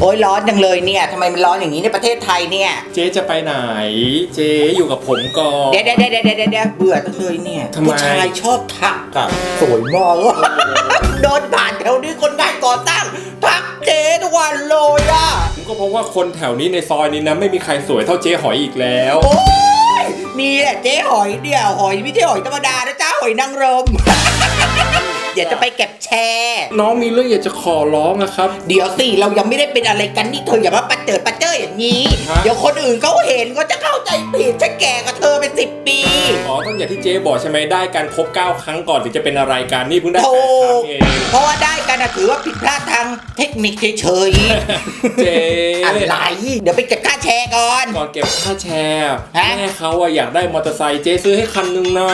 โอ้ยร้อนจังเลยเนี่ยทำไมมันร้อนอย่างนี้ในประเทศไทยเนี่ย เจ๊จะไปไหน เจ๊อยู่กับผมก่อน เดี๋ยวเดี๋ยวเดี๋ยวเดี๋ยวเดี๋ยวเบื่อจังเลยเนี่ยทำไม ผู้ชายชอบทักอะสวยมากอะเดินผ่านแถวนี้คนงานก่อสร้างทักเจ๊ทุกวันเลยอะผมก็เพราะว่าคนแถวนี้ในซอยนี้นะไม่มีใครสวยเท่าเจ๊หอยอีกแล้ว โอ้ยมีแหละเจ๊หอยเดียวหอยไม่ใช่หอยธรรมดานะจ้าหอยนางรม เดี๋ยวจะไปเก็บแชร์น้องมีเรื่องอยากจะขอร้องอะครับ เดี๋ยวสิเรายังไม่ได้เป็นอะไรกันนี่เธออย่ามาประเจิดประเจ้ออย่างนี้ ฮะ เดี๋ยวคนอื่นเขาเห็นก็จะเข้าใจผิดฉันแก่กว่าเทอเป็นสิบปีอ๋อต้องอย่างที่เจ๊บอกใช่ไหมได้การครบ 9 ครั้งก่อนถึงจะเป็นอะไรกันนี่เพิ่งได้แปถูดครั้กงเองเพราะว่าได้กันนะถือว่าผิดพลาดทางเทคนิคเฉยเจ๊ๆอะไรเดี๋ยวไปเก็บค่าแชร์ก่อน ก่อนเก็บค่าแชร์ฮะ แม่เขาอะอยากได้มอเตอร์ไซค์เจ๊ซื้อให้คันหนึงนะ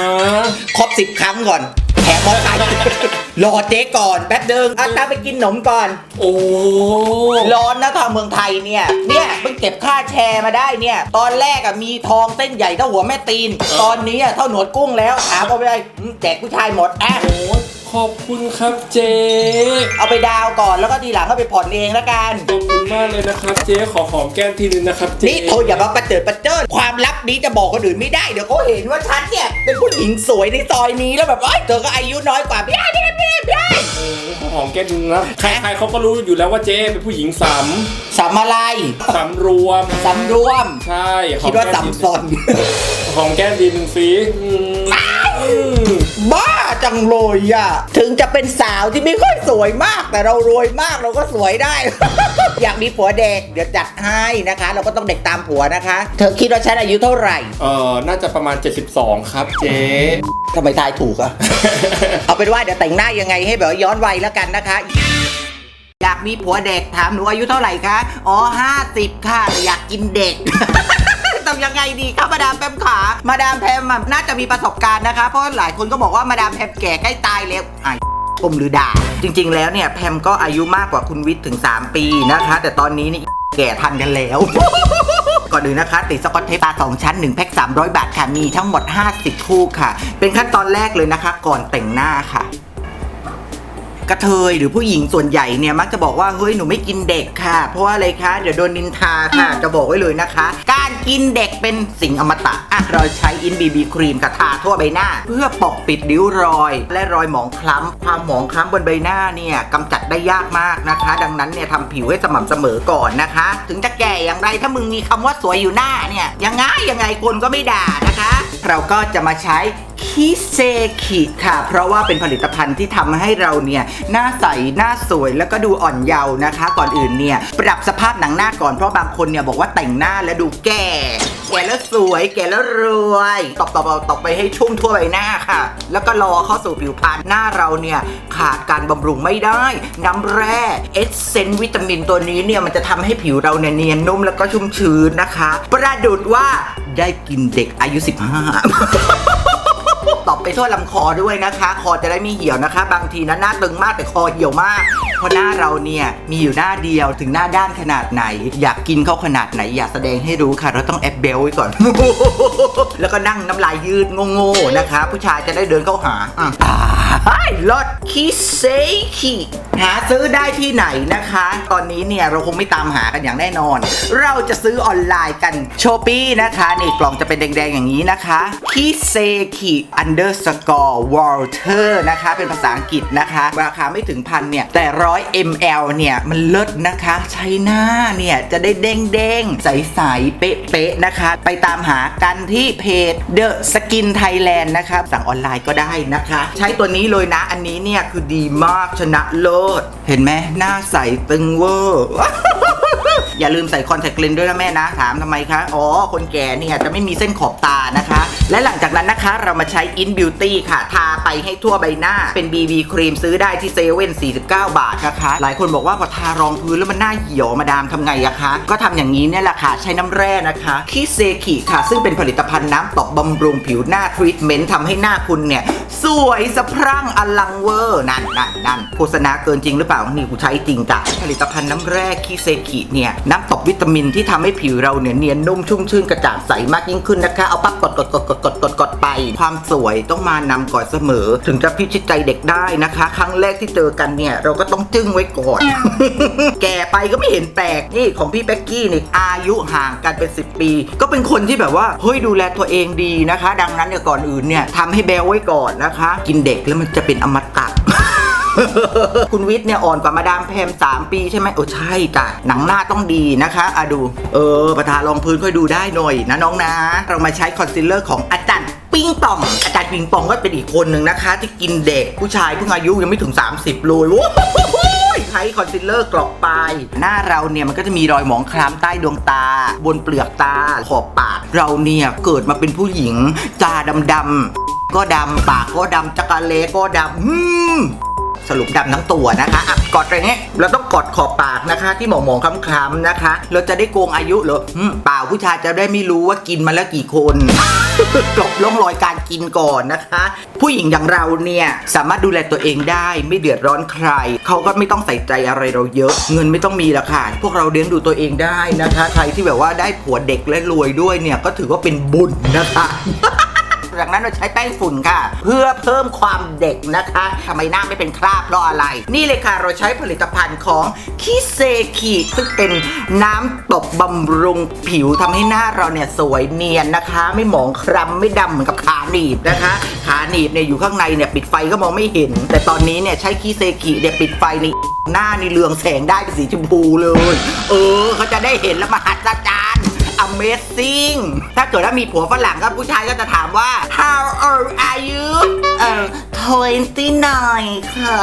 ครบสิบครั้งก่อน แถมมอไก่รอเจ๊ก่อนแป๊บเดิมอะตามไปกินขนมก่อน โอ้ร้อนนะทางเมืองไทยเนี่ย เนี่ยเพิ่งเก็บค่าแชร์มาได้เนี่ย ตอนแรกอะมีทองเส้นใหญ่เท่าหัวแม่ตีน ตอนนี้อะเท่าหนวดกุ้งแล้วถามเอาไปเลยอืมแจกผู้ชายหมดอะโอ้ขอบคุณครับเจ๊เอาไปดาวก่อนแล้วก็ทีหลังก็ไปผ่อนเองแล้วกันขอบคุณมากเลยนะครับเจ๊ขอหอมแก้มทีนึงนะครับเจ๊นี่โทรอย่ามาประเจิดประเจิดความลับนี้จะบอกคนอื่นไม่ได้เดี๋ยวเขาเห็นว่าฉันเนี่ยเป็นผู้หญิงสวยในซอยนี้แล้วแบบเอ้ยเธอก็อายุน้อยกว่าไม่ได้ไม่ได้ไม่ได้ไม่ได้เออขอหอมแก้มทีนึงนะใครๆเขาก็รู้อยู่แล้วว่าเจ๊เป็นผู้หญิงสสำอะไรำสำรวม สำรวม ใช่หอคิมดว่าแก้มทีสำซอนหอมแก้มทีนึงสิอืม บ้าจังเลยอะ ถึงจะเป็นสาวที่ไม่ค่อยสวยมาก แต่เรารวยมากเราก็สวยได้ อยากมีผัวเด็กเดี๋ยวจัดให้นะคะ เราก็ต้องเด็กตามผัวนะคะ เธอคิดว่าฉันอายุเท่าไหร่เออน่าจะประมาณ 72 ครับเจ๊ทำไมทายถูกอะ เอาเป็นว่าเดี๋ยวแต่งหน้ายังไงให้แบบว่าย้อนวัยแล้วกันนะคะ อยากมีผัวเด็กถามหนูอายุเท่าไหร่คะ อ๋อห้าสิบค่ะแต่อยากกินเด็ก ทำยังไงดีครับมาดามแพมขา มาดามแพมน่าจะมีประสบการณ์นะคะ เพราะหลายคนก็บอกว่ามาดามแพมแก่ใกล้ตายแล้วไอะชมหรือด่า จริง ๆ แล้วเนี่ยแพมก็อายุมากกว่าคุณวิทย์ถึง 3 ปีนะคะ แต่ตอนนี้นี่แก่ทันกันแล้วก่อนอื่นนะคะติดสกอตเทปตาสองชั้น 1 แพ็ค 300 บาทค่ะ มีทั้งหมด 50 คู่ค่ะ เป็นขั้นตอนแรกเลยนะคะ ก่อนแต่งหน้าค่ะ กระเทยหรือผู้หญิงส่วนใหญ่เนี่ยมักจะบอกว่าเฮ้ยหนูไม่กินเด็กค่ะ เพราะว่าอะไรคะเดี๋ยวโดนนินทาค่ะจะบอกไว้เลยนะคะ การกินเด็กเป็นสิ่งอมตะอะเราใช้อินบีบีครีมค่ะทาทั่วใบหน้า เพื่อปกปิดริ้วรอย และรอยหมองคล้ำความหมองคล้ำบนใบหน้าเนี่ยกำจัดได้ยากมากนะคะ ดังนั้นเนี่ยทำผิวให้สม่ำเสมอก่อนนะคะ ถึงจะแก่อย่างไรถ้ามึงมีคำว่าสวยอยู่หน้าเนี่ยยังไงยังไงคนก็ไม่ด่านะคะ เราก็จะมาใช้ คิเซคิค่ะ เพราะว่าเป็นผลิตภัณฑ์ที่ทำให้เราเนี่ยหน้าใส หน้าสวย แล้วก็ดูอ่อนเยาว์นะคะ ก่อนอื่นเนี่ย ปรับสภาพหนังหน้าก่อนเพราะบางคนเนี่ยบอกว่าแต่งหน้าแล้วดูแก่ แก่แล้วสวย แก่แล้วรวยตบตบตบตบไปให้ชุ่มทั่วใบหน้าค่ะ แล้วก็รอเข้าสู่ผิวพรรณหน้าเราเนี่ยขาดการบำรุงไม่ได้ น้ำแร่เอสเซนวิตามินตัวนี้เนี่ยมันจะทำให้ผิวเราเนี่ยเนียนนุ่มแล้วก็ชุ่มชื้นนะคะ ประดุดว่าได้กินเด็กอายุ 15 ทั่วลำคอด้วยนะคะ คอจะได้ไม่เหี่ยวนะคะ บางทีนะหน้าตึงมากแต่คอเหี่ยวมาก เพราะหน้าเราเนี่ยมีอยู่หน้าเดียวถึงหน้าด้านขนาดไหน อยากกินเขาขนาดไหน อยากแสดงให้รู้ค่ะ เราต้องแอบเบลไว้ก่อน แล้วก็นั่งน้ำลายยืดโง่ๆนะคะ ผู้ชายจะได้เดินเข้าหาอะอ่ารถคิเซคิ หาซื้อได้ที่ไหนนะคะ ตอนนี้เนี่ยเราคงไม่ตามหากันอย่างแน่นอน เราจะซื้อออนไลน์กันโชปี้นะคะนี่กล่องจะเป็นแดงๆอย่างนี้นะคะคิเซคิ underscore water นะคะ เป็นภาษาอังกฤษนะคะ ราคาไม่ถึงพันเนี่ย แต่ร้อย ml เนี่ย มันเลิศนะคะ ใช้หน้าเนี่ย จะได้เด้งๆใสๆเป๊ะๆนะคะ ไปตามหากันที่เพจ The Skin Thailand นะคะ สั่งออนไลน์ก็ได้นะคะ ใช้ตัวนี้เลยนะอันนี้เนี่ย คือดีมากชนะเลิศเห็นไหมหน้าใสตึงเวอร์อย่าลืมใส่คอนแทคเลนส์ด้วยนะแม่นะ ถามทำไมคะ อ๋อ คนแก่เนี่ยจะไม่มีเส้นขอบตานะคะ และหลังจากนั้นนะคะเรามาใช้ In Beauty ค่ะ ทาไปให้ทั่วใบหน้าเป็น BB ครีมซื้อได้ที่เซเว่น49 บาทนะคะ หลายคนบอกว่าพอทารองพื้นแล้วมันหน้าเหี่ยวมาดามทำไงอะคะ ก็ทำอย่างนี้เนี่ยแหละค่ะ ใช้น้ำแร่นะคะคิเซคิค่ะ ซึ่งเป็นผลิตภัณฑ์น้ำตบบำรุงผิวหน้าทรีทเมนต์ทำให้หน้าคุณเนี่ยสวยสะพรั่งอลังเวอร์ นั่นนั่นนั่นโฆษณาเกินจริงหรือเปล่า นี่กูใช้จริงจ้ะผลิตภัณฑ์น้ำแร่คิเซคิเนี่ยน้ำตบวิตามินที่ทำให้ผิวเราเนี่ยเนียนนุ่มชุ่มชื่นกระจ่างใสมากยิ่งขึ้นนะคะเอาปั๊บกดกดกดกดกดกดกดไป ความสวยต้องมานำก่อนเสมอ ถึงจะพิชิตใจเด็กได้นะคะ ครั้งแรกที่เจอกันเนี่ย เราก็ต้องจึ้งไว้ก่อน แก่ไปก็ไม่เห็นแปลกนี่ของพี่เป๊กกี้นี่อายุห่างกันเป็น 10 ปี ก็เป็นคนที่แบบว่าเฮ้ยดูแลตัวเองดีนะคะ ดังนั้นเนี่ยก่อนอื่นเนี่ยทำให้แบลไว้ก่อนนะคะ กินเด็กแล้วมันจะเป็นอมตะ คุณวิทย์เนี่ยอ่อนกว่ามาดามแพม3 ปีใช่ไหมโอ้ใช่จ้ะหนังหน้าต้องดีนะคะอะดู เออ ประธานรองพื้นค่อยดูได้หน่อยนะน้องนะ เรามาใช้คอนซีลเลอร์ของอาจารย์ปิงปอง อาจารย์ปิงปองก็เป็นอีกคนหนึ่งนะคะ ที่กินเด็กผู้ชายเพิ่งอายุยังไม่ถึง 30เลยโว้ใช้คอนซีลเลอร์กรอกปลายหน้าเราเนี่ยมันก็จะมีรอยหมองคล้ำใต้ดวงตา บนเปลือกตาขอบปากเราเนี่ยเกิดมาเป็นผู้หญิงตาดำๆก็ดำปากก็ดำจักรเลก็ดำ สรุปดำทั้งตัวนะคะอะกดอะไรเงี้ยเราต้องกอดขอบปากนะคะ ที่หมองมองๆคล้ำๆนะคะ เราจะได้โกงอายุเหรออืมเปล่าผู้ชายจะได้ไม่รู้ว่ากินมาแล้วกี่คน กลบล่องรอยการกินก่อนนะคะ ผู้หญิงอย่างเราเนี่ยสามารถดูแลตัวเองได้ไม่เดือดร้อนใคร เขาก็ไม่ต้องใส่ใจอะไรเราเยอะ เงินไม่ต้องมีละค่ะพวกเราเลี้ยงดูตัวเองได้นะคะ ใครที่แบบว่าได้ผัวเด็กและรวยด้วยเนี่ยก็ถือว่าเป็นบุญนะคะ จากนั้นเราใช้แป้งฝุ่นค่ะ เพื่อเพิ่มความเด็กนะคะทำไมหน้าไม่เป็นคราบเพราะอะไร นี่เลยค่ะเราใช้ผลิตภัณฑ์ของคิเซคิซึ่งเป็นน้ำตบบำรุงผิวทำให้หน้าเราเนี่ยสวยเนียนนะคะ ไม่หมองคล้ำไม่ดำเหมือนกับขาหนีบนะคะ ขาหนีบเนี่ยอยู่ข้างในเนี่ยปิดไฟก็มองไม่เห็น แต่ตอนนี้เนี่ยใช้คิเซคิเนี่ยปิดไฟในหน้านี่เรืองแสงได้เป็นสีชมพูเลย เออเขาจะได้เห็นแล้วมาหัศจรรย์ Amazing ถ้าเกิดว่ามีผัวฝรั่งก็ผู้ชายก็จะถามว่า How old are you เอ่อ29ค่ะ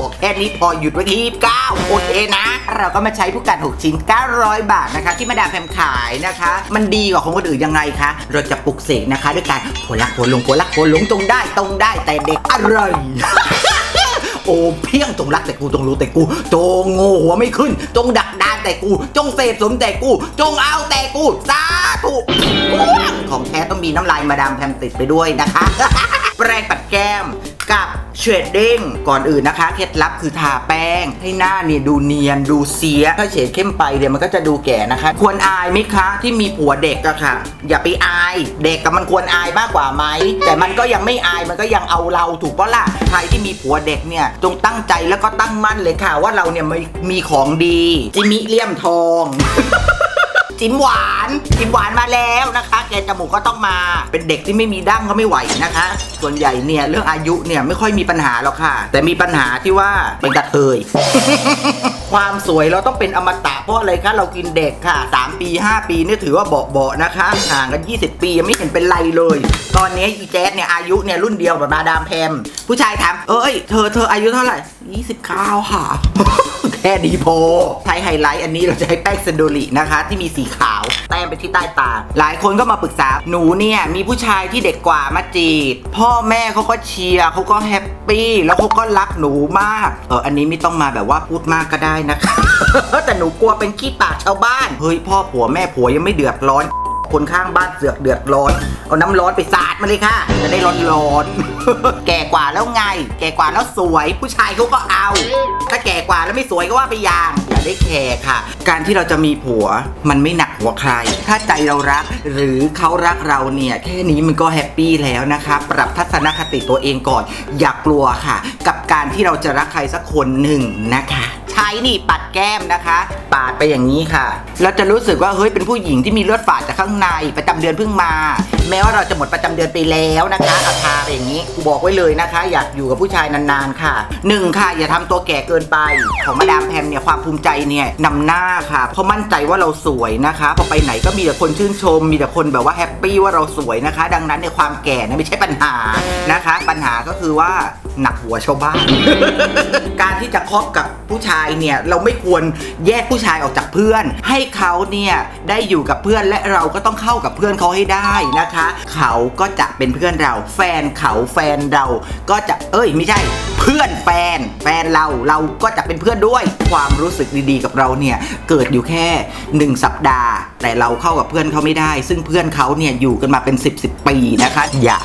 บอกแค่นี้พอหยุดไว้ที่9โอเคนะ เราก็มาใช้ผู้กัน 6 ชิ้น 900 บาทนะคะ ที่มาดามแพมขายนะคะ มันดีกว่าของคนอื่นยังไงคะ เราจะปลุกเสกนะคะ ด้วยการโผัวรักโผัวหลงโผัวรักโผัวหลงตรงได้ตรงได้แต่เด็กอะไร โอ้เพียงจงรักแต่กูจงรู้แต่กูจงโง่หัวไม่ขึ้น จงดักดานแต่กู จงเสพสมแต่กู จงเอาแต่กูสาธุของแท้ต้องมีน้ำลายมาดามแพมติดไปด้วยนะคะ แปรงปัดแก้ม กับเชดดิ้งก่อนอื่นนะคะ เคล็ดลับคือทาแป้ง ให้หน้าเนี่ยดูเนียนดูเสีย ถ้าเฉดเข้มไปเดี๋ยวมันก็จะดูแก่นะคะ ควรอายไหมคะที่มีผัวเด็กอะค่ะ อย่าไปอาย เด็กกับมันควรอายมากกว่าไหม แต่มันก็ยังไม่อายมันก็ยังเอาเราถูกปะล่ะใครที่มีผัวเด็กเนี่ยจงตั้งใจแล้วก็ตั้งมั่นเลยค่ะ ว่าเราเนี่ยมีมีของดีจิมิเลี่ยมทอง จิ้มหวานจิ้มหวานมาแล้วนะคะ แกจมูกก็ต้องมาเป็นเด็กที่ไม่มีดั้งก็ไม่ไหวนะคะ ส่วนใหญ่เนี่ยเรื่องอายุเนี่ยไม่ค่อยมีปัญหาหรอกค่ะ แต่มีปัญหาที่ว่าเป็นกระเทย ความสวยเราต้องเป็นอมตะเพราะอะไรคะเรากินเด็กค่ะ 3 ปี 5 ปีนี่ถือว่าเบาๆนะคะห่างกัน 20 ปียังไม่เห็นเป็นไรเลย ตอนนี้อีแจ๊ดเนี่ยอายุเนี่ยรุ่นเดียวกับมาดามแพมผู้ชายถามเอ้ยเธอเธออายุเท่าไหร่ 29ค่ะ แค่นี้พอ ใช้ไฮไลท์อันนี้เราจะใช้แป้งเซนโดรินะคะ ที่มีสีขาว แต้มไปที่ใต้ตา หลายคนก็มาปรึกษา หนูเนี่ย มีผู้ชายที่เด็กกว่ามาจีบพ่อแม่เขาก็เชียร์เขาก็แฮปปี้แล้วเขาก็รักหนูมาก เอออันนี้ไม่ต้องมาแบบว่าพูดมากก็ได้นะคะ แต่หนูกลัวเป็นขี้ปากชาวบ้าน เฮ้ยพ่อผัวแม่ผัวยังไม่เดือดร้อน คนข้างบ้านเสือกเดือดร้อน เอาน้ำร้อนไปสาดมาเลยค่ะ จะได้ร้อนร้อน แก่กว่าแล้วไง แก่กว่าแล้วสวย ผู้ชายเขาก็เอา ถ้าแก่กว่าแล้วไม่สวยก็ว่าไปอย่างอย่าได้แคร์ค่ะ การที่เราจะมีผัวมันไม่หนักหัวใคร ถ้าใจเรารักหรือเขารักเราเนี่ยแค่นี้มันก็แฮปปี้แล้วนะคะ ปรับทัศนคติตัวเองก่อน อย่ากลัวค่ะ กับการที่เราจะรักใครสักคนหนึ่งนะคะ ใช้นี่ปัดแก้มนะคะ ปาดไปอย่างนี้ค่ะ เราจะรู้สึกว่าเฮ้ยเป็นผู้หญิงที่มีเลือดฝาดจากข้างในประจำเดือนเพิ่งมา แม้ว่าเราจะหมดประจำเดือนไปแล้วนะคะเอาทาไปอย่างนี้บอกไว้เลยนะคะ อยากอยู่กับผู้ชายนานๆค่ะหนึ่งค่ะ อย่าทำตัวแก่เกินไป ของมาดามแพมเนี่ยความภูมิใจเนี่ยนำหน้าค่ะเพราะมั่นใจว่าเราสวยนะคะพอไปไหนก็มีแต่คนชื่นชม มีแต่คนแบบว่าแฮปปี้ว่าเราสวยนะคะ ดังนั้นในยความแก่เนี่ยไม่ใช่ปัญหานะคะ ปัญหาก็คือว่า หนักหัวชาวบ้าน การที่จะคบกับผู้ชายเนี่ยเราไม่ควรแยกผู้ชายออกจากเพื่อน ให้เขาเนี่ยได้อยู่กับเพื่อนและเราก็ต้องเข้ากับเพื่อนเขาให้ได้นะคะ เขาก็จะเป็นเพื่อนเรา แฟนเขาแฟนเราก็จะเอ้ยไม่ใช่ เพื่อนแฟน แฟนเราเราก็จะเป็นเพื่อนด้วย ความรู้สึกดีๆ กับเราเนี่ยเกิดอยู่แค่ 1 สัปดาห์ แต่เราเข้ากับเพื่อนเขาไม่ได้ ซึ่งเพื่อนเขาเนี่ยอยู่กันมาเป็น 10บสปีนะคะ อย่า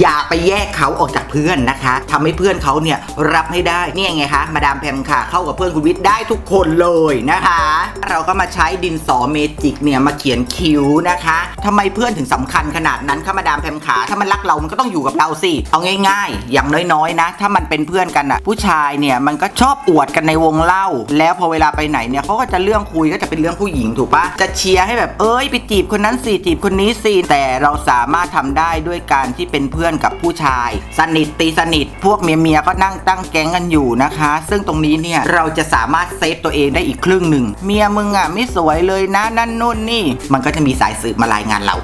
อย่าไปแยกเขาออกจากเพื่อนนะคะทำให้เพื่อนเขาเนี่ยรับให้ได้เนี่ยไงคะมาดามแพมค่ะเข้ากับเพื่อนคุณวิทย์ได้ทุกคนเลยนะคะ เราก็มาใช้ดินสอเมจิกเนี่ยมาเขียนคิ้วนะคะทำไมเพื่อนถึงสำคัญขนาดนั้นคะมาดามแพมขาถ้ามันรักเรามันก็ต้องอยู่กับเราสิเอาง่าย ๆ อย่างน้อยๆนะ ถ้ามันเป็นเพื่อนื่อนกันอะผู้ชายเนี่ยมันก็ชอบอวดกันในวงเล่า แล้วพอเวลาไปไหนเนี่ยเขาก็จะเรื่องคุยก็จะเป็นเรื่องผู้หญิงถูกปะจะเชียร์ให้แบบเอ้ยไปจีบคนนั้นสิจีบคนนี้สิแต่เราสามารถทำได้ด้วยการที่เป็นเพื่อนกับผู้ชาย สนิทตีสนิท พวกเมียเมียก็นั่งตั้งแก๊งกันอยู่นะคะ ซึ่งตรงนี้เนี่ยเราจะสามารถเซฟตัวเองได้อีกครึ่งหนึ่งเมียมึงอะไม่สวยเลยนะนั่นนู่นนี่ มันก็จะมีสายสืบมารายงานเรา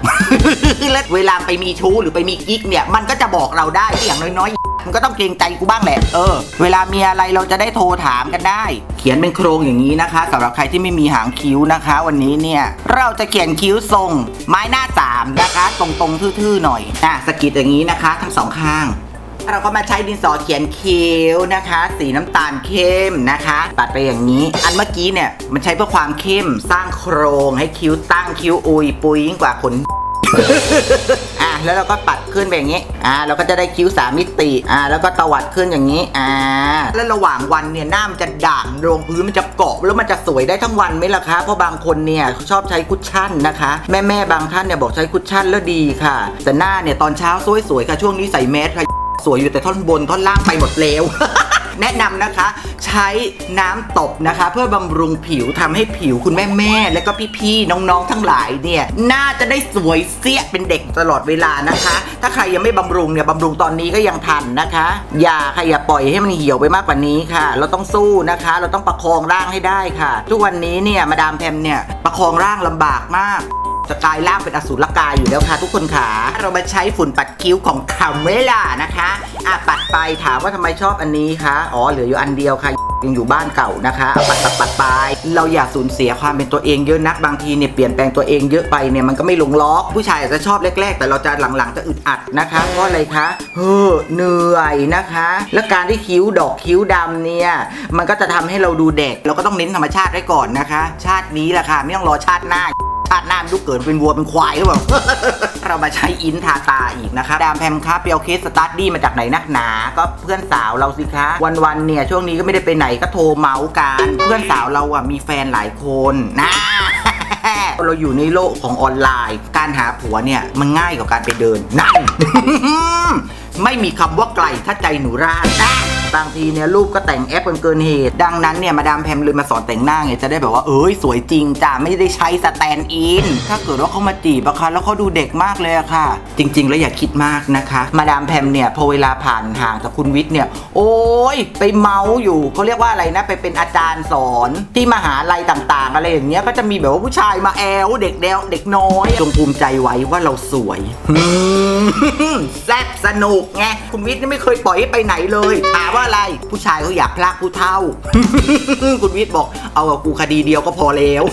และเวลาไปมีชู้หรือไปมีกิ๊กเนี่ยมันก็จะบอกเราได้อย่างน้อยๆ มันก็ต้องเกรงใจกูบ้างแหละ เออ เวลามีอะไรเราจะได้โทรถามกันได้ เขียนเป็นโครงอย่างนี้นะคะสำหรับใครที่ไม่มีหางคิ้วนะคะ วันนี้เนี่ยเราจะเขียนคิ้วทรง ไม้หน้าสามนะคะ ตรงๆทื่อๆหน่อยอะสกิดอย่างนี้นะคะ ทั้งสองข้างเราก็มาใช้ดินสอเขียนคิ้วนะคะ สีน้ำตาลเข้มนะคะปัดไปอย่างนี้ อันเมื่อกี้เนี่ยมันใช้เพื่อความเข้มสร้างโครงให้คิ้วตั้งคิ้วอุยปุยยิ่งกว่าขน อะแล้วเราก็ปัดขึ้นไปอย่างนี้ อ่า เราก็จะได้คิ้วสามมิติ อ่า แล้วก็ตวัดขึ้นอย่างนี้ อ่า แล้วระหว่างวันเนี่ยหน้ามันจะด่างลงพื้นมันจะเกาะแล้วมันจะสวยได้ทั้งวันไหมล่ะคะ เพราะบางคนเนี่ยชอบใช้คุชชั่นนะคะ แม่แม่บางท่านเนี่ยบอกใช้คุชชั่นแล้วดีค่ะ แต่หน้าเนี่ยตอนเช้าสวยๆค่ะช่วงนี้ใส่แมสค่ะสวยอยู่แต่ท่อนบนท่อนล่างไปหมดแล้ว แนะนำนะคะ ใช้น้ำตบนะคะ เพื่อบำรุงผิวทำให้ผิวคุณแม่แม่และก็พี่ๆน้องๆทั้งหลายเนี่ยน่าจะได้สวยเสี้ยเป็นเด็กตลอดเวลานะคะ ถ้าใครยังไม่บำรุงเนี่ยบำรุงตอนนี้ก็ยังทันนะคะ อย่าค่ะอย่าปล่อยให้มันเหี่ยวไปมากกว่านี้ค่ะ เราต้องสู้นะคะ เราต้องประคองร่างให้ได้ค่ะ ทุกวันนี้เนี่ยมาดามแพมเนี่ยประคองร่างลำบากมาก จะกลายร่างเป็นอสูรกายอยู่แล้วค่ะทุกคนขาเรามาใช้ฝุ่นปัดคิ้วของคาเมล่านะคะอะปัดไปถามว่าทำไมชอบอันนี้คะอ๋อเหลืออยู่อันเดียวค่ะยังอยู่บ้านเก่านะคะอาปัดปัดปัดไป เราอย่าสูญเสียความเป็นตัวเองเยอะนักบางทีเนี่ยเปลี่ยนแปลงตัวเองเยอะไปเนี่ยมันก็ไม่ลงล็อก ผู้ชายอาจจะชอบแรก ๆ แต่เราจะหลังๆจะอึดอัดนะคะเพราะอะไรคะเฮ้อเหนื่อยนะคะ และการที่คิ้วดอกคิ้วดำเนี่ยมันก็จะทำให้เราดูเด็ก เราก็ต้องเน้นธรรมชาติไว้ก่อนนะคะ ชาตินี้แหละค่ะไม่ต้องรอชาติหน้า ชาติหน้าไม่รู้เกิดเป็นวัวเป็นควายหรือเปล่า เรามาใช้อินทาตาอีกนะคะดามแพมครับเปียวเคสสตาร์ดี้มาจากไหนนักหนา ก็เพื่อนสาวเราสิคะวันๆเนี่ยช่วงนี้ก็ไม่ได้ไปไหนก็โทรเมาส์กันเพื่อนสาวเราอะมีแฟนหลายคนนะเราอยู่ในโลกของออนไลน์ การหาผัวเนี่ยมันง่ายกว่าการไปเดินนั่นไม่มีคำว่าไกลถ้าใจหนูร่านะ บางทีเนี่ยรูปก็แต่งแอปกันเกินเหตุ ดังนั้นเนี่ยมาดามแพมเลยมาสอนแต่งหน้าไงจะได้แบบว่าเอ้ยสวยจริงจ้าไม่ได้ใช้สแตนด์อินถ้าเกิดว่าเขามาจีบอะค่ะแล้วเขาดูเด็กมากเลยอะค่ะ จริง ๆ แล้วอย่าคิดมากนะคะ มาดามแพมเนี่ยพอเวลาผ่านห่างจากคุณวิทย์เนี่ย โอ้ยไปเมาส์อยู่เขาเรียกว่าอะไรนะไปเป็นอาจารย์สอนที่มหาลัยต่างๆ อะไรอย่างเงี้ยก็จะมีแบบว่าผู้ชายมาแอลเด็กแดวเด็กน้อยจงภูมิใจไว้ว่าเราสวยแซ่บสนุกไงคุณวิทย์นี่ไม่เคยปล่อยให้ไปไหนเลยถามว่าอะไร ผู้ชายเขาอยากพลากผู้เท่า คุณวิทย์บอกเอากับกูคดีเดียวก็พอแล้ว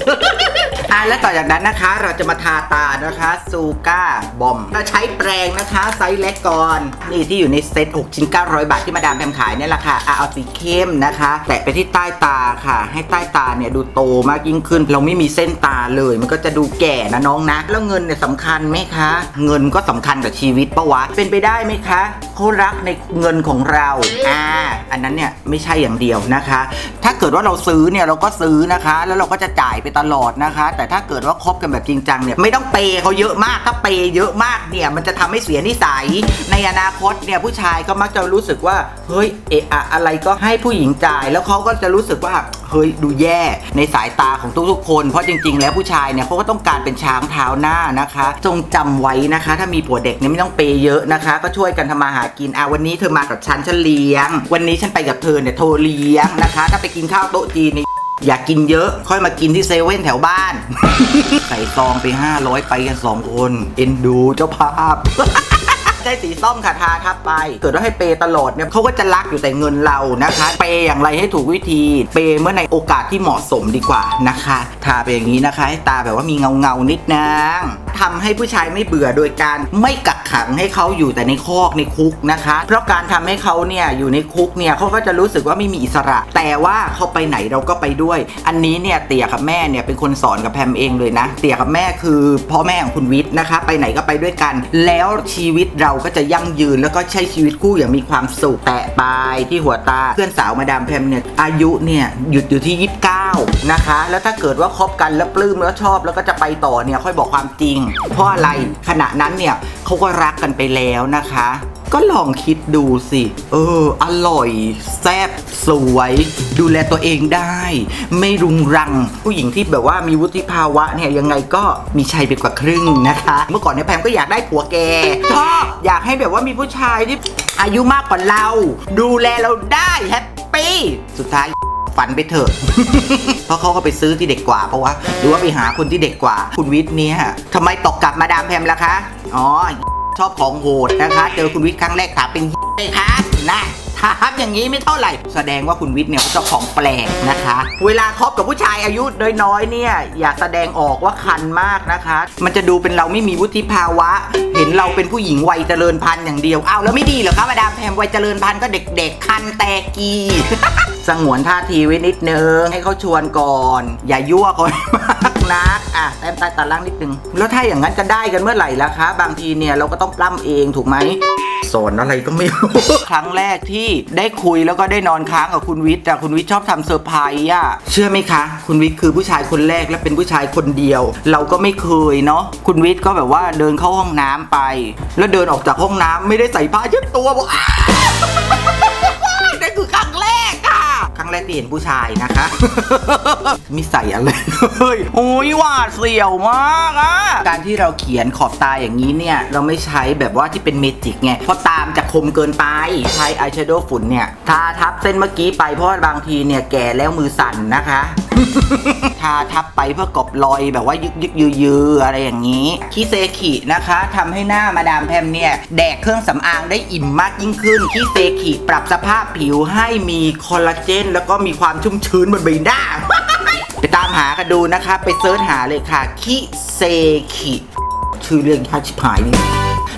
อะแล้วต่อจากนั้นนะคะเราจะมาทาตานะคะซูก้าบอมเราใช้แปรงนะคะไซส์เล็กก่อนนี่ที่อยู่ในเซ็ต6ชิ้น900 บาทที่มาดามแพมขายเนี่ยแหละค่ะอะเอาสีเข้มนะคะ แตะไปที่ใต้ตาค่ะ ให้ใต้ตาเนี่ยดูโตมากยิ่งขึ้น เราไม่มีเส้นตาเลย มันก็จะดูแก่นะน้องนะ แล้วเงินเนี่ยสำคัญไหมคะ เงินก็สำคัญกับชีวิตปะวะเป็นไปได้ไหมคะเขารักในเงินของเราอ่าอันนั้นเนี่ยไม่ใช่อย่างเดียวนะคะ ถ้าเกิดว่าเราซื้อเนี่ยเราก็ซื้อนะคะ แล้วเราก็จะจ่ายไปตลอดนะคะ แต่แต่ถ้าเกิดว่าคบกันแบบจริงจังเนี่ยไม่ต้องเปย์เขาเยอะมากถ้าเปย์เยอะมากเนี่ยมันจะทำให้เสียนิสัย ในอนาคตเนี่ยผู้ชายก็มักจะรู้สึกว่าเฮ้ยเอะอะอะไรก็ให้ผู้หญิงจ่าย แล้วเขาก็จะรู้สึกว่าเฮ้ยดูแย่ในสายตาของทุกๆ คน เพราะจริง ๆ แล้วผู้ชายเนี่ยเขาก็ต้องการเป็นช้างเท้าหน้านะคะ จงจำไว้นะคะ ถ้ามีผัวเด็กเนี่ยไม่ต้องเปย์เยอะนะคะ ก็ช่วยกันทำมาหากินอะวันนี้เธอมากับฉันฉันเลี้ยง วันนี้ฉันไปกับเธอเนี่ยโทรเลี้ยงนะคะ ถ้าไปกินข้าวโต๊ะจีนนี่ อยากกินเยอะ ค่อยมากินที่เซเว่นแถวบ้าน ใส่ซองไป 500 ไปกัน 2 คน เอ็นดูเจ้าภาพใช้สีส้มค่ะทาทับไป เกิดว่าให้เปย์ตลอดเนี่ยเขาก็จะรักอยู่แต่เงินเรานะคะ เปย์อย่างไรให้ถูกวิธี เปย์เมื่อในโอกาสที่เหมาะสมดีกว่านะคะ ทาไปอย่างนี้นะคะให้ตาแบบว่ามีเงาเงานิดนึง ทำให้ผู้ชายไม่เบื่อโดยการไม่กักขังให้เขาอยู่แต่ในคอกในคุกนะคะ เพราะการทำให้เขาเนี่ยอยู่ในคุกเนี่ยเขาก็จะรู้สึกว่าไม่มีอิสระ แต่ว่าเขาไปไหนเราก็ไปด้วย อันนี้เนี่ยเตี่ยกับแม่เนี่ยเป็นคนสอนกับแพมเองเลยนะ เตี่ยกับแม่คือพ่อแม่ของคุณวิทย์นะคะ ไปไหนก็ไปด้วยกัน แล้วชีวิตเราก็จะยั่งยืน แล้วก็ใช้ชีวิตคู่อย่างมีความสุขแตะปลายที่หัวตาเพื่อนสาวมาดามแพมเนี่ยอายุเนี่ยหยุดอยู่ที่ 29 นะคะ แล้วถ้าเกิดว่าคบกันแล้วปลื้มแล้วชอบแล้วก็จะไปต่อเนี่ยค่อยบอกความจริง เพราะอะไรขณะนั้นเนี่ยเขาก็รักกันไปแล้วนะคะ ก็ลองคิดดูสิ เออ อร่อย แซ่บสวย ดูแลตัวเองได้ ไม่รุงรัง ผู้หญิงที่แบบว่ามีวุฒิภาวะเนี่ยยังไงก็มีชัยไปกว่าครึ่งนะคะ เมื่อก่อนเนี่ยแพมก็อยากได้ผัวแกชอบอยากให้แบบว่ามีผู้ชายที่อายุมากกว่าเรา ดูแลเราได้แฮปปี้สุดท้าย ฝันไปเถอะ เพราะเขาก็ไปซื้อที่เด็กกว่าเพราะว่าหรือว่าไปหาคนที่เด็กกว่า คุณวิทย์เนี่ยทำไมตกกลับมาดามแพมล่ะคะ อ๋อชอบของโหดนะคะ เจอคุณวิทย์ครั้งแรกถามเป็นเลยคะนะ ถามอย่างนี้ไม่เท่าไหร่ แสดงว่าคุณวิทย์เนี่ยเขาเจ้าของแปลกนะคะ เวลาคบกับผู้ชายอายุน้อยๆเนี่ยอย่าแสดงออกว่าคันมากนะคะ มันจะดูเป็นเราไม่มีวุฒิภาวะ เห็นเราเป็นผู้หญิงวัยเจริญพันธุ์อย่างเดียวอ้าวแล้วไม่ดีเหรอคะมาดามแพมวัยเจริญพันธุ์ก็เด็ก ๆ คันแตกี สงวนท่าทีไว้นิดนึงให้เขาชวนก่อน อย่ายั่วเขาให้มากนักอะแต้มใต้ตาล่างนิดนึงแล้วถ้าอย่างนั้นจะได้กันเมื่อไหร่ล่ะคะ บางทีเนี่ยเราก็ต้องปล้ำเองถูกไหม สอนอะไรก็ไม่รู้ ครั้งแรกที่ได้คุยแล้วก็ได้นอนค้างกับคุณวิทย์แต่คุณวิทย์ชอบทำเซอร์ไพรส์อะเชื่อไหมคะ คุณวิทย์คือผู้ชายคนแรกและเป็นผู้ชายคนเดียว เราก็ไม่เคยเนาะคุณวิทย์ก็แบบว่าเดินเข้าห้องน้ำไป แล้วเดินออกจากห้องน้ำไม่ได้ใส่ผ้าเช็ดตัวบอก เห็นผู้ชายนะคะมีใส่อะไรเลยโอ้ยหวาดเสียวมากอะการที่เราเขียนขอบตาอย่างนี้เนี่ย เราไม่ใช้แบบว่าที่เป็นเมจิกไงเพราะตามจะคมเกินไปใช้อายแชโดว์ฝุ่นเนี่ยทาทับเส้นเมื่อกี้ไปเพราะบางทีเนี่ยแก่แล้วมือสั่นนะคะทาทับไปเพื่อกบรอยแบบว่ายึกยึกยือยืออะไรอย่างนี้คิเซคินะคะทำให้หน้ามาดามแพมเนี่ย แดกเครื่องสำอางได้อิ่มมากยิ่งขึ้นคิเซคิปรับสภาพผิวให้มีคอลลาเจน แล้วก็มีความชุ่มชื้นบนใบหน้า ไปตามหากันดูนะคะ ไปเซิร์ชหาเลยค่ะคิเซคิชื่อเรื่องยากชิบหายนี่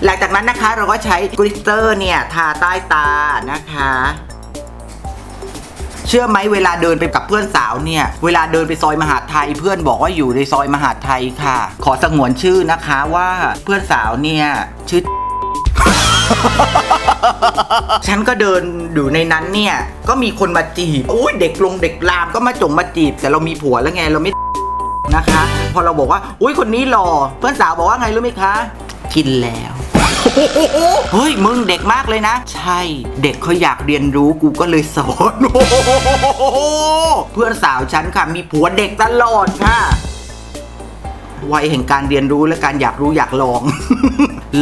หลังจากนั้นนะคะเราก็ใช้กลิตเตอร์เนี่ย ทาใต้ตานะคะ เชื่อไหมเวลาเดินไปกับเพื่อนสาวเนี่ย เวลาเดินไปซอยมหาไทย เพื่อนบอกว่าอยู่ในซอยมหาไทยค่ะ ขอสงวนชื่อนะคะว่าเพื่อนสาวเนี่ยชื่อฉันก็เดินอยู่ในนั้นเนี่ย ก็มีคนมาจีบอุ้ยเด็กลงเด็กลามก็มาจงมาจีบ แต่เรามีผัวแล้วไงเราไม่นะคะ พอเราบอกว่า อุ้ยคนนี้หล่อเพื่อนสาวบอกว่าไงรู้ไหมคะ กินแล้ว เฮ้ยมึงเด็กมากเลยนะ ใช่ เด็กเขาอยากเรียนรู้กูก็เลยสอนเพื่อนสาวฉันค่ะมีผัวเด็กตลอดค่ะวัยแห่งการเรียนรู้และการอยากรู้อยากลอง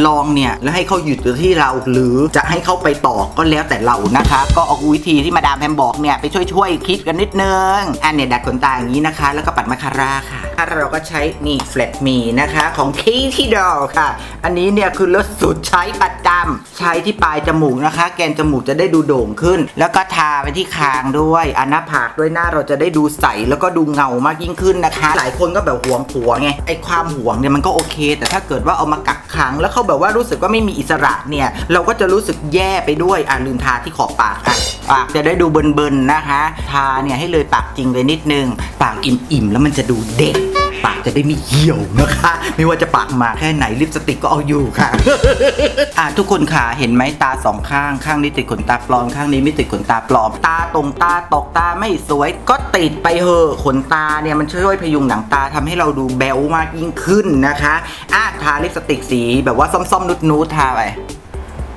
ลองเนี่ย แล้วให้เขาหยุดอยู่ที่เราหรือจะให้เขาไปต่อก็แล้วแต่เรานะคะ ก็เอาวิธีที่มาดามแพมบอกเนี่ย ไปช่วยช่วยคิดกันนิดนึงอันเนี่ยดัดขนตาอย่างนี้นะคะ แล้วก็ปัดมาคาราค่ะ ถ้าเราก็ใช้นี่แฟลตมีนะคะของ k ที่ดอค่ะ อันนี้เนี่ยคือเลิศสุดใช้ปัดำใช้ที่ปลายจมูกนะคะ แกนจมูกจะได้ดูโด่งขึ้น แล้วก็ทาไปที่คางด้วยอันหน้าผากด้วยหน้าเราจะได้ดูใสแล้วก็ดูเงามากยิ่งขึ้นนะคะ หลายคนก็แบบหวงผัวไงไอความหวงเนี่ยมันก็โอเค แต่ถ้าเกิดว่าเอามากักขัง แล้วเขาแบบว่ารู้สึกว่าไม่มีอิสระเนี่ย เราก็จะรู้สึกแย่ไปด้วยอะลืมทาที่ขอบปากอะปากจะได้ดูเบินๆนะคะ ทาเนี่ยให้เลยปากจริงเลยนิดนึง ปากอิ่มๆแล้วมันจะดูเด็ก ปากจะได้ไม่เหี่ยวนะคะ ไม่ว่าจะปากมาแค่ไหนลิปสติกก็เอาอยู่ค่ะ อะทุกคนค่ะเห็นไหมตาสองข้างข้างนี้ติดขนตาปลอมข้างนี้ไม่ติดขนตาปลอม ตาตรงตาตกตาไม่สวย ก็ติดไปเหอะขนตาเนี่ยมันช่วยพยุงหนังตาทำให้เราดูแบ๊วมากยิ่งขึ้นนะคะอะทาลิปสติกสีแบบว่าส้มๆนุดๆทาไป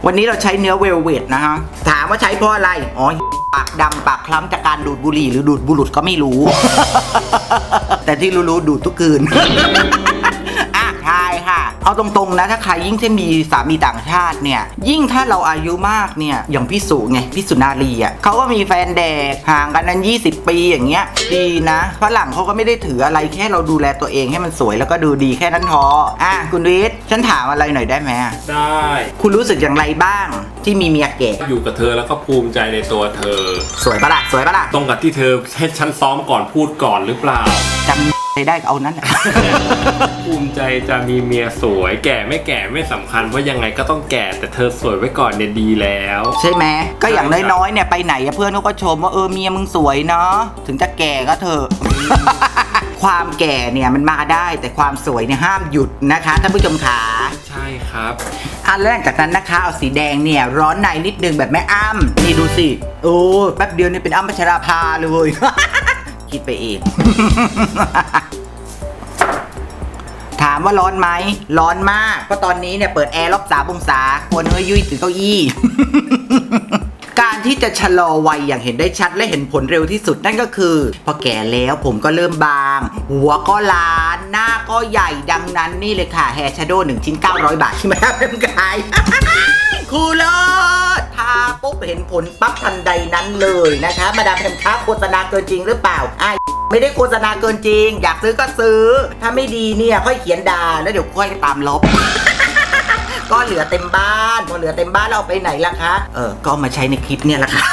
วันนี้เราใช้เนื้อเวลเวดนะฮะ ถามว่าใช้เพราะอะไร อ๋อ ปากดำปากคล้ำจากการดูดบุหรี่หรือดูดบุหรุษก็ไม่รู้ แต่ที่รู้ๆดูดทุกคืนอะทายค่ะ เอาตรงๆนะถ้าใครยิ่งที่มีสามีต่างชาติเนี่ย ยิ่งถ้าเราอายุมากเนี่ยอย่างพี่สุไงพี่สุนารีอะเขาก็มีแฟนเด็กห่างกันนั้น 20 ปีอย่างเงี้ยดีนะฝรั่งเขาก็ไม่ได้ถืออะไรแค่เราดูแลตัวเองให้มันสวยแล้วก็ดูดีแค่นั้นพออะคุณวิทย์ฉันถามอะไรหน่อยได้ไหมได้ คุณรู้สึกอย่างไรบ้าง ที่มีเมียแก่อยู่กับเธอแล้วก็ภูมิใจในตัวเธอ สวยปะล่ะสวยปะล่ะตรงกับที่เธอให้ฉันซ้อมก่อนพูดก่อนหรือเปล่าจำได้ก็เอานั้นแหละภูมิใจจะมีเมียสวยแก่ไม่แก่ไม่สำคัญเพราะยังไงก็ต้องแก่แต่เธอสวยไว้ก่อนเนี่ยดีแล้ว ใช่ไหมก็อย่างน้อยๆเนี่ยไปไหนอะเพื่อนเขาก็ชมว่าเออเมียมึงสวยเนาะถึงจะแก่ก็เถอะความแก่เนี่ยมันมาได้แต่ความสวยเนี่ยห้ามหยุดนะคะท่านผู้ชมขาใช่ ครับอันแรกจากนั้นนะคะ เอาสีแดงเนี่ย ร้อนในนิดนึงแบบแม่อ้ำนี่ดูสิ โอ้แป๊บเดียวนี่เป็นอ้ำพัชราภาเลย คิดไปเอง ถามว่าร้อนไหม ร้อนมาก เพราะตอนนี้เนี่ยเปิดแอร์ลบสามองศาคนเฮ้ยยุ่ยถือเก้าอี้ การที่จะชะลอวัยอย่างเห็นได้ชัดและเห็นผลเร็วที่สุดนั่นก็คือ พอแก่แล้วผมก็เริ่มบาง หัวก็ล้านหน้าก็ใหญ่ดังนั้นนี่เลยค่ะแฮร์ชโดว์หนึ่งชิ้น 900 บาทที่มาทำขายคูลเลอร์ทาปุ๊บเห็นผลปั๊บทันใดนั้นเลยนะคะ มาดามแพมค้าโฆษณาเกินจริงหรือเปล่าอ้ไม่ได้โฆษณาเกินจริง อยากซื้อก็ซื้อ ถ้าไม่ดีเนี่ยค่อยเขียนด่าแล้วเดี๋ยวค่อยตามลบ ก็เหลือเต็มบ้านพอเหลือเต็มบ้านเราเอาไปไหนล่ะคะเออก็มาใช้ในคลิปเนี่ยแหละค่ะ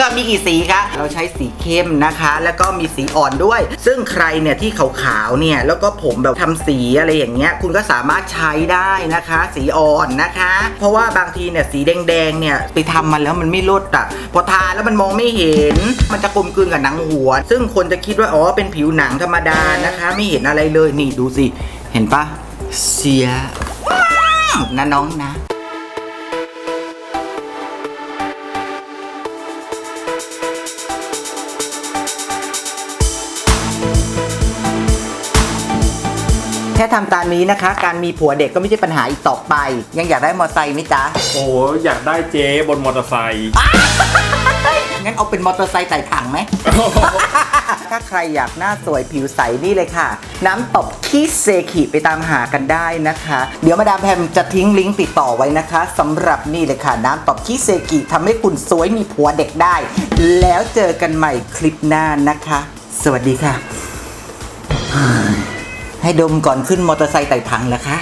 ก็มีกี่สีคะเราใช้สีเข้มนะคะ แล้วก็มีสีอ่อนด้วย ซึ่งใครเนี่ยที่ขาวๆเนี่ยแล้วก็ผมแบบทำสีอะไรอย่างเงี้ยคุณก็สามารถใช้ได้นะคะ สีอ่อนนะคะ เพราะว่าบางทีเนี่ยสีแดงๆเนี่ยไปทำมันแล้วมันไม่ลดอะพอทาแล้วมันมองไม่เห็น มันจะกลมกลืนกับหนังหัว ซึ่งคนจะคิดว่าอ๋อเป็นผิวหนังธรรมดานะคะ ไม่เห็นอะไรเลยนี่ดูสิ เห็นปะเสีย นะน้องนะแค่ทำตามนี้นะคะ การมีผัวเด็กก็ไม่ใช่ปัญหาอีกต่อไป ยังอยากได้มอเตอร์ไซค์ไหมจ๊ะ โอ้โหอยากได้เจ๊บนมอเตอร์ไซค์ งั้นเอาเป็นมอเตอร์ไซค์ใส่ถังไหม ถ้าใครอยากหน้าสวยผิวใสนี่เลยค่ะ น้ำตบคิเซคิไปตามหากันได้นะคะ เดี๋ยวมาดามแพมจะทิ้งลิงก์ติดต่อไว้นะคะสำหรับนี่เลยค่ะ น้ำตบคิเซกิทำให้คุณสวยมีผัวเด็กได้ แล้วเจอกันใหม่คลิปหน้านะคะ สวัสดีค่ะ ให้ดมก่อนขึ้นมอเตอร์ไซค์ไต่ถังเหรอคะ